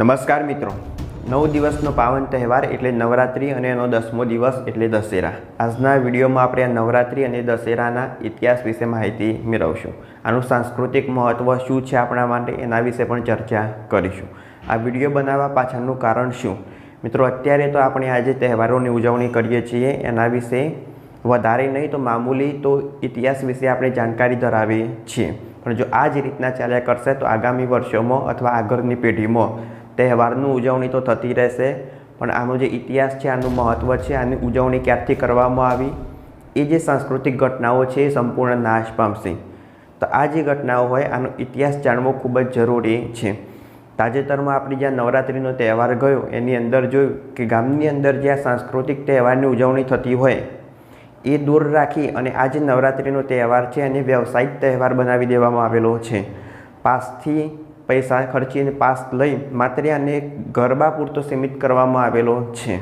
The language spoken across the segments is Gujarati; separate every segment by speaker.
Speaker 1: નમસ્કાર મિત્રો. નવ દિવસનો પાવન તહેવાર એટલે નવરાત્રિ અને એનો દસમો દિવસ એટલે દશેરા. આજના વિડીયોમાં આપણે આ નવરાત્રિ અને દશેરાના ઇતિહાસ વિશે માહિતી મેળવશું. આનું સાંસ્કૃતિક મહત્ત્વ શું છે આપણા માટે એના વિશે પણ ચર્ચા કરીશું. આ વીડિયો બનાવવા પાછળનું કારણ શું? મિત્રો, અત્યારે તો આપણે આજે તહેવારોની ઉજવણી કરીએ છીએ. એના વિશે વધારે નહીં તો મામૂલી તો ઇતિહાસ વિશે આપણે જાણકારી ધરાવીએ છીએ. પણ જો આ જ રીતના ચાલ્યા કરશે તો આગામી વર્ષોમાં અથવા આગળની પેઢીમાં તહેવારની ઉજવણી તો થતી રહેશે, પણ આનો જે ઇતિહાસ છે, આનું મહત્ત્વ છે, આની ઉજવણી ક્યારથી કરવામાં આવી, એ જે સાંસ્કૃતિક ઘટનાઓ છે, એ સંપૂર્ણ નાશ પામશે. તો આ જે ઘટનાઓ હોય, આનો ઇતિહાસ જાણવો ખૂબ જ જરૂરી છે. તાજેતરમાં આપણે જ્યાં નવરાત્રિનો તહેવાર ગયો, એની અંદર જોયું કે ગામની અંદર જ્યાં સાંસ્કૃતિક તહેવારની ઉજવણી થતી હોય, એ દૂર રાખી અને આ જે નવરાત્રિનો તહેવાર છે, એને વ્યવસાયિક તહેવાર બનાવી દેવામાં આવેલો છે. પાસથી પૈસા ખર્ચીને પાસ લઈ માત્ર અને ગરબા પૂરતો સીમિત કરવામાં આવેલો છે.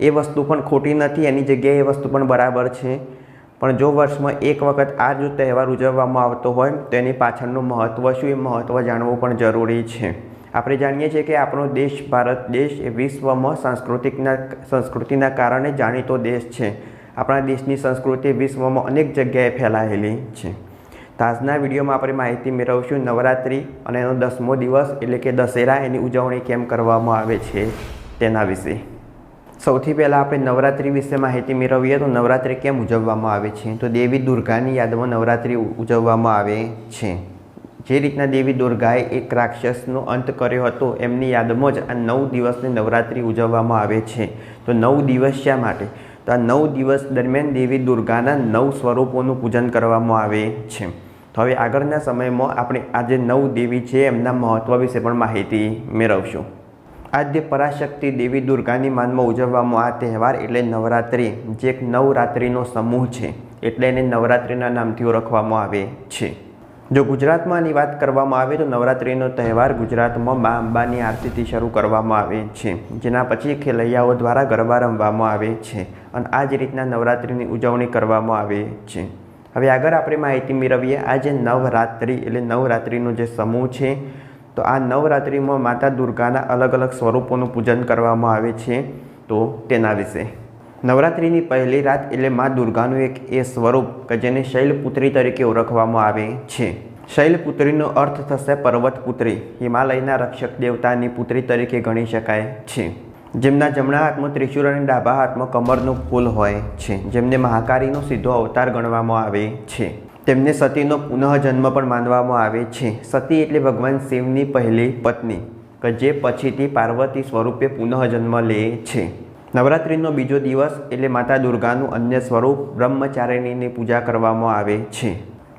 Speaker 1: એ વસ્તુ પણ ખોટી નથી, એની જગ્યાએ એ વસ્તુ પણ બરાબર છે. પણ જો વર્ષમાં એક વખત આ જો તહેવાર ઉજવવામાં આવતો હોય, તો એની પાછળનું મહત્ત્વ શું એ મહત્ત્વ જાણવું પણ જરૂરી છે. આપણે જાણીએ છીએ કે આપણો દેશ ભારત દેશ એ વિશ્વમાં સાંસ્કૃતિકના, સંસ્કૃતિના કારણે જાણીતો દેશ છે. આપણા દેશની સંસ્કૃતિ વિશ્વમાં અનેક જગ્યાએ ફેલાયેલી છે. આજના વિડીયોમાં આપણે માહિતી મેળવશું નવરાત્રિ અને એનો દસમો દિવસ એટલે કે દશેરા એની ઉજવણી કેમ કરવામાં આવે છે તેના વિશે. સૌથી પહેલાં આપણે નવરાત્રિ વિશે માહિતી મેળવીએ તો નવરાત્રિ કેમ ઉજવવામાં આવે છે? તો દેવી દુર્ગાની યાદમાં નવરાત્રિ ઉજવવામાં આવે છે. જે રીતના દેવી દુર્ગાએ એક રાક્ષસનો અંત કર્યો હતો એમની યાદમાં જ આ નવ દિવસની નવરાત્રિ ઉજવવામાં આવે છે. તો નવ દિવસ શા માટે? તો આ નવ દિવસ દરમિયાન દેવી દુર્ગાના નવ સ્વરૂપોનું પૂજન કરવામાં આવે છે. તો હવે આગળના સમયમાં આપણે આ જે નવ દેવી છે, એમના મહત્ત્વ વિશે પણ માહિતી મેળવશું. આદ્ય પરાશક્તિ દેવી દુર્ગાની માનમાં ઉજવવામાં આ તહેવાર એટલે નવરાત્રિ, જે એક નવરાત્રિનો સમૂહ છે, એટલે એને નવરાત્રિના નામથી ઓળખવામાં આવે છે. જો ગુજરાતમાં આની વાત કરવામાં આવે તો નવરાત્રિનો તહેવાર ગુજરાતમાં મા અંબાની આરતીથી શરૂ કરવામાં આવે છે, જેના પછી ખેલૈયાઓ દ્વારા ગરબા રમવામાં આવે છે, અને આ જ રીતના નવરાત્રિની ઉજવણી કરવામાં આવે છે. હવે આગળ આપણે માહિતી મેળવીએ. આ જે નવરાત્રિ એટલે નવરાત્રિનો જે સમૂહ છે, તો આ નવરાત્રિમાં માતા દુર્ગાના અલગ અલગ સ્વરૂપોનું પૂજન કરવામાં આવે છે, તો તેના વિશે. નવરાત્રિની પહેલી રાત એટલે મા દુર્ગાનું એક એ સ્વરૂપ કે જેને શૈલપુત્રી તરીકે ઓળખવામાં આવે છે. શૈલપુત્રીનો અર્થ થશે પર્વતપુત્રી. હિમાલયના રક્ષક દેવતાની પુત્રી તરીકે ગણી શકાય છે. જેમના જમણા હાથમાં ત્રિશુર અને ડાબા હાથમાં કમરનું ફૂલ હોય છે. જેમને મહાકારીનો સીધો અવતાર ગણવામાં આવે છે. તેમને સતીનો પુનઃજન્મ પણ માનવામાં આવે છે. સતી એટલે ભગવાન શિવની પહેલી પત્ની, કે જે પછીથી પાર્વતી સ્વરૂપે પુનઃજન્મ લે છે. નવરાત્રિનો બીજો દિવસ એટલે માતા દુર્ગાનું અન્ય સ્વરૂપ બ્રહ્મચારિણીની પૂજા કરવામાં આવે છે,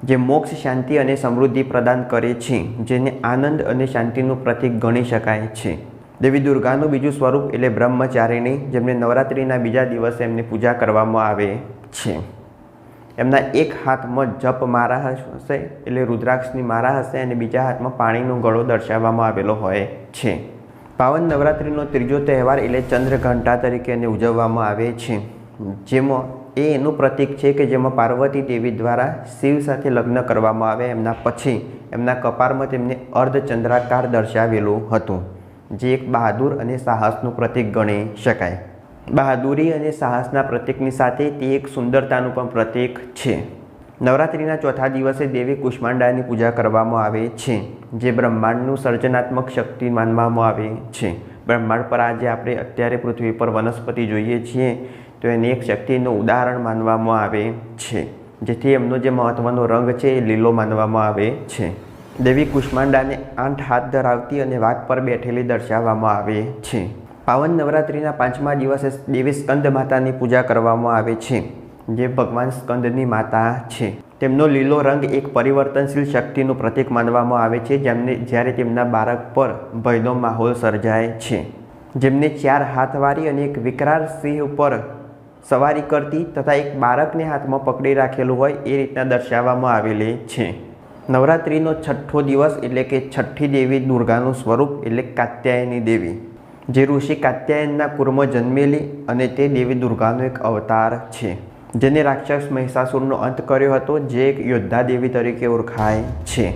Speaker 1: જે મોક્ષ, શાંતિ અને સમૃદ્ધિ પ્રદાન કરે છે, જેને આનંદ અને શાંતિનું પ્રતીક ગણી શકાય છે. દેવી દુર્ગાનું બીજું સ્વરૂપ એટલે બ્રહ્મચારીણી, જેમને નવરાત્રિના બીજા દિવસે એમની પૂજા કરવામાં આવે છે. એમના એક હાથમાં જપ મારા હશે એટલે રુદ્રાક્ષની મારા હશે અને બીજા હાથમાં પાણીનો ગળો દર્શાવવામાં આવેલો હોય છે. પાવન નવરાત્રિનો ત્રીજો તહેવાર એટલે ચંદ્રઘંટા તરીકે એને ઉજવવામાં આવે છે. જેમાં એ એનું પ્રતીક છે કે જેમાં પાર્વતી દેવી દ્વારા શિવ સાથે લગ્ન કરવામાં આવે. એમના પછી એમના કપારમાં તેમને અર્ધચંદ્રાકાર દર્શાવેલું હતું. જે એક બહાદુર અને સાહસનું પ્રતીક ગણી શકાય. બહાદુરી અને સાહસના પ્રતીકની સાથે તે એક સુંદરતાનું પણ પ્રતીક છે. નવરાત્રિના ચોથા દિવસે દેવી કુષ્માંડાની પૂજા કરવામાં આવે છે, જે બ્રહ્માંડનું સર્જનાત્મક શક્તિ માનવામાં આવે છે. બ્રહ્માંડ પર આજે આપણે અત્યારે પૃથ્વી પર વનસ્પતિ જોઈએ છીએ, તો એની એક શક્તિનું ઉદાહરણ માનવામાં આવે છે, જેથી એમનો જે મહત્ત્વનો રંગ છે એ લીલો માનવામાં આવે છે. દેવી કુષ્માંડાને આઠ હાથ ધરાવતી અને વાઘ પર બેઠેલી દર્શાવવામાં આવે છે. પાવન નવરાત્રિના પાંચમા દિવસે દેવી સ્કંદ માતાની પૂજા કરવામાં આવે છે, જે ભગવાન સ્કંદની માતા છે. તેમનો લીલો રંગ એક પરિવર્તનશીલ શક્તિનું પ્રતીક માનવામાં આવે છે, જેમને, જ્યારે તેમના બાળક પર ભયનો માહોલ સર્જાય છે. જેમને ચાર હાથવાળી અને એક વિકરાળ સિંહ ઉપર સવારી કરતી તથા એક બાળકને હાથમાં પકડી રાખેલું હોય એ રીતના દર્શાવવામાં આવેલી છે. નવરાત્રિનો છઠ્ઠો દિવસ એટલે કે છઠ્ઠી દેવી દુર્ગાનું સ્વરૂપ એટલે કાત્યાયની દેવી. જે ઋષિ કાત્યાયનના કુરમાં જન્મેલી અને તે દેવી દુર્ગાનો એક અવતાર છે. જેને રાક્ષસ મહિષાસુરનો અંત કર્યો હતો, જે એક યોદ્ધા દેવી તરીકે ઓળખાય છે.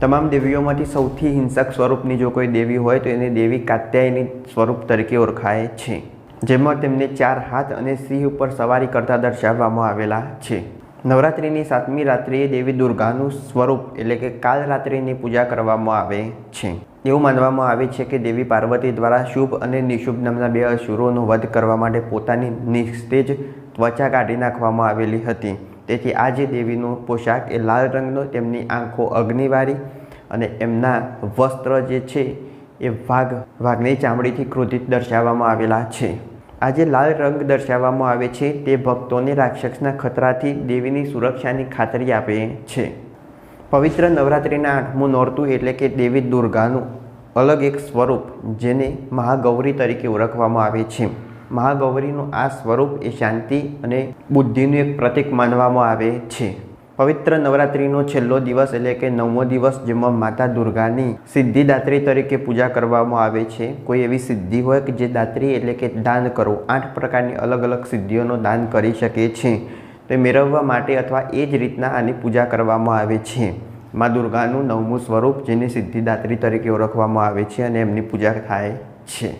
Speaker 1: તમામ દેવીઓમાંથી સૌથી હિંસક સ્વરૂપની જો કોઈ દેવી હોય, તો એને દેવી કાત્યાયની સ્વરૂપ તરીકે ઓળખાય છે. જેમાં તેમને ચાર હાથ અને સિંહ ઉપર સવારી કરતા દર્શાવવામાં આવેલા છે. નવરાત્રિની સાતમી રાત્રિએ દેવી દુર્ગાનું સ્વરૂપ એટલે કે કાલ રાત્રિની પૂજા કરવામાં આવે છે. એવું માનવામાં આવે છે કે દેવી પાર્વતી દ્વારા શુભ અને નિશુભ નામના બે અસુરોનો વધ કરવા માટે પોતાની નિસ્તેજ ત્વચા કાઢી નાખવામાં આવેલી હતી. તેથી આજે દેવીનો પોશાક એ લાલ રંગનો, તેમની આંખો અગ્નિવારી અને એમના વસ્ત્ર જે છે એ વાઘ, વાઘની ચામડીથી ક્રોધિત દર્શાવવામાં આવેલા છે. આ જે લાલ રંગ દર્શાવવામાં આવે છે તે ભક્તોને રાક્ષસના ખતરાથી દેવીની સુરક્ષાની ખાતરી આપે છે. પવિત્ર નવરાત્રિના આઠમું નોરતું એટલે કે દેવી દુર્ગાનું અલગ એક સ્વરૂપ જેને મહાગૌરી તરીકે ઓળખવામાં આવે છે. મહાગૌરીનું આ સ્વરૂપ એ શાંતિ અને બુદ્ધિનું એક પ્રતીક માનવામાં આવે છે. પવિત્ર નવરાત્રિનો છેલ્લો દિવસ એટલે કે નવમો દિવસ જેમાં માતા દુર્ગાની સિદ્ધિદાત્રી તરીકે પૂજા કરવામાં આવે છે. કોઈ એવી સિદ્ધિ હોય કે જે દાત્રી એટલે કે દાન કરવું આઠ પ્રકારની અલગ અલગ સિદ્ધિઓનો દાન કરી શકે છે. તે મેળવવા માટે અથવા એ જ રીતના આની પૂજા કરવામાં આવે છે. મા દુર્ગાનું નવમું સ્વરૂપ જેને સિદ્ધિદાત્રી તરીકે ઓળખવામાં આવે છે અને એમની પૂજા થાય છે.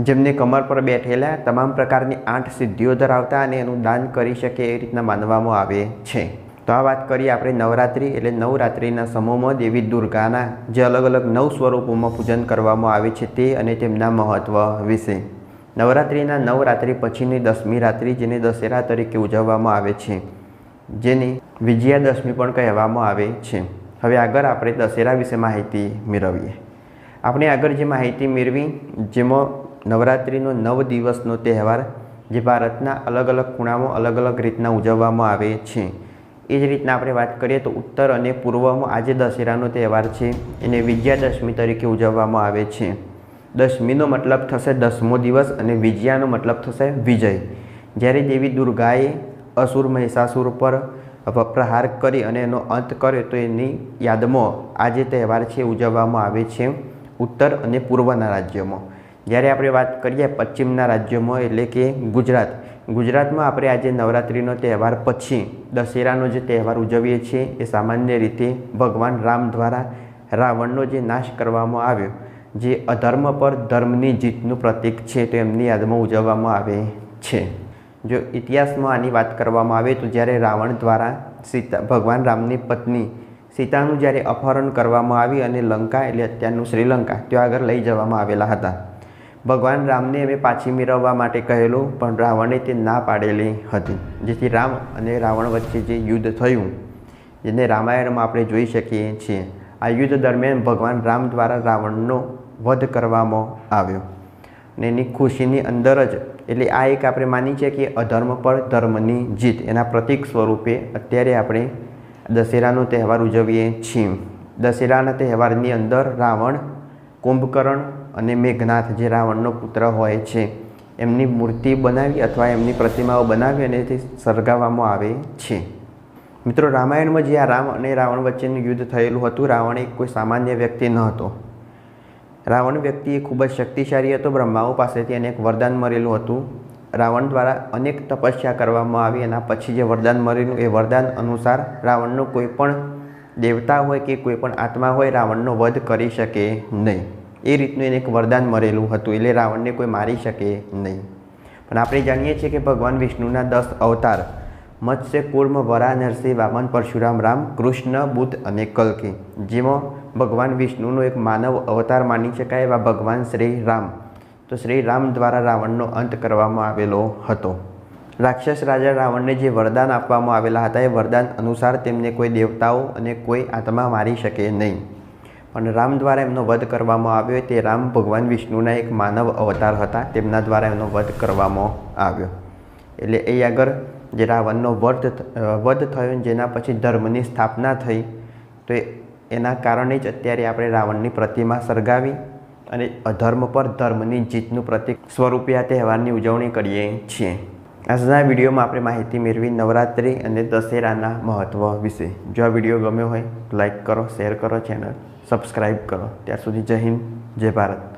Speaker 1: જેમને કમર પર બેઠેલા તમામ પ્રકારની આઠ સિદ્ધિઓ ધરાવતા અને એનું દાન કરી શકે એ રીતના માનવામાં આવે છે. તો આ વાત કરીએ આપણે નવરાત્રિ એટલે નવરાત્રિના સમૂહમાં દેવી દુર્ગાના જે અલગ અલગ નવ સ્વરૂપોમાં પૂજન કરવામાં આવે છે તે અને તેમના મહત્ત્વ વિશે. નવરાત્રિના નવરાત્રિ પછીની દસમી રાત્રિ જેને દશેરા તરીકે ઉજવવામાં આવે છે, જેને વિજયાદશમી પણ કહેવામાં આવે છે. હવે આગળ આપણે દશેરા વિશે માહિતી મેળવીએ. આપણે આગળ જે માહિતી મેળવી, જેમાં નવરાત્રિનો નવ દિવસનો તહેવાર જે ભારતના અલગ અલગ ખૂણામાં અલગ અલગ રીતના ઉજવવામાં આવે છે. એ જ રીતના આપણે વાત કરીએ તો ઉત્તર અને પૂર્વમાં આજે દશેરાનો તહેવાર છે. એને વિજયાદશમી તરીકે ઉજવવામાં આવે છે. દશમીનો મતલબ થશે દસમો દિવસ અને વિજયાનો મતલબ થશે વિજય. જ્યારે દેવી દુર્ગાએ અસુર મહિષાસુર પર પ્રહાર કરી અને એનો અંત કર્યો તો એની યાદમાં આ જે તહેવાર છે, ઉજવવામાં આવે છે ઉત્તર અને પૂર્વના રાજ્યોમાં. જ્યારે આપણે વાત કરીએ પશ્ચિમના રાજ્યોમાં, એટલે કે ગુજરાત. ગુજરાતમાં આપણે આજે નવરાત્રિનો તહેવાર પછી, દશેરાનો જે તહેવાર ઉજવીએ છીએ, એ સામાન્ય રીતે ભગવાન રામ દ્વારા રાવણનો જે નાશ કરવામાં આવ્યો, જે અધર્મ પર ધર્મની જીતનું પ્રતીક છે, તો એમની યાદમાં ઉજવવામાં આવે છે. જો ઇતિહાસમાં આની વાત કરવામાં આવે, તો જ્યારે રાવણ દ્વારા સીતા, ભગવાન રામની પત્ની સીતાનું જ્યારે અપહરણ કરવામાં આવી અને લંકા, એટલે અત્યારનું શ્રીલંકા, ત્યાં આગળ લઈ જવામાં આવેલા હતા. ભગવાન રામને એમે પાછી મેળવવા માટે કહેલું, પણ રાવણે તે ના પાડેલી હતી. જેથી રામ અને રાવણ વચ્ચે જે યુદ્ધ થયું, જેને રામાયણમાં આપણે જોઈ શકીએ છીએ, આ યુદ્ધ દરમિયાન ભગવાન રામ દ્વારા રાવણનો વધ કરવામાં આવ્યો. ને એની ખુશીની અંદર જ, એટલે આ એક આપણે માની છે કે અધર્મ પર ધર્મની જીત, એના પ્રતીક સ્વરૂપે અત્યારે આપણે દશેરાનો તહેવાર ઉજવીએ છીએ. દશેરાના તહેવારની અંદર રાવણ કુંભકર્ણ અને મેઘનાથ જે રાવણનો પુત્ર હોય છે, એમની મૂર્તિ બનાવી અથવા એમની પ્રતિમાઓ બનાવી અને તે સળગાવવામાં આવે છે. મિત્રો, રામાયણમાં જે આ રામ અને રાવણ વચ્ચેનું યુદ્ધ થયેલું હતું, રાવણ એક કોઈ સામાન્ય વ્યક્તિ ન હતો. રાવણ વ્યક્તિ એ ખૂબ જ શક્તિશાળી હતો, બ્રહ્માઓ પાસેથી એને એક વરદાન મળેલું હતું. રાવણ દ્વારા અનેક તપસ્યા કરવામાં આવી, એના પછી જે વરદાન મળેલું, એ વરદાન અનુસાર રાવણનો કોઈ પણ દેવતા હોય કે કોઈ પણ આત્મા હોય, રાવણનો વધ કરી શકે નહીં. એ રીતનું એને એક વરદાન મળેલું હતું. એટલે રાવણને કોઈ મારી શકે નહીં. પણ આપણે જાણીએ છીએ કે ભગવાન વિષ્ણુના દસ અવતાર, મત્સ્ય, કુર્મ, વરા, નરસિંહ, વામન, પરશુરામ, રામ, કૃષ્ણ બુદ્ધ અને કલ્કી, જેમાં ભગવાન વિષ્ણુનો એક માનવ અવતાર માની શકાય એવા ભગવાન શ્રી રામ. તો શ્રી રામ દ્વારા રાવણનો અંત કરવામાં આવેલો હતો. રાક્ષસ રાજા રાવણને જે વરદાન આપવામાં આવેલા હતા, એ વરદાન અનુસાર તેમને કોઈ દેવતાઓ અને કોઈ આત્મા મારી શકે નહીં. પણ રામ દ્વારા એમનો વધ કરવામાં આવ્યો તે રામ ભગવાન વિષ્ણુના એક માનવ અવતાર હતા, તેમના દ્વારા એમનો વધ કરવામાં આવ્યો. એટલે એ આગળ જે રાવણનો વધ વધ થયો જેના પછી ધર્મની સ્થાપના થઈ, તો એના કારણે જ અત્યારે આપણે રાવણની પ્રતિમા સળગાવી અને અધર્મ પર ધર્મની જીતનું પ્રતિક સ્વરૂપે આ તહેવારની ઉજવણી કરીએ છીએ. આજના વિડીયોમાં આપણે માહિતી મેળવી નવરાત્રિ અને દશેરાના મહત્ત્વ વિશે. જો આ વીડિયો ગમ્યો હોય લાઈક કરો, શેર કરો ચેનલ. સબસ્ક્રાઈબ કરો. ત્યાં સુધી જય હિન્દ જય ભારત.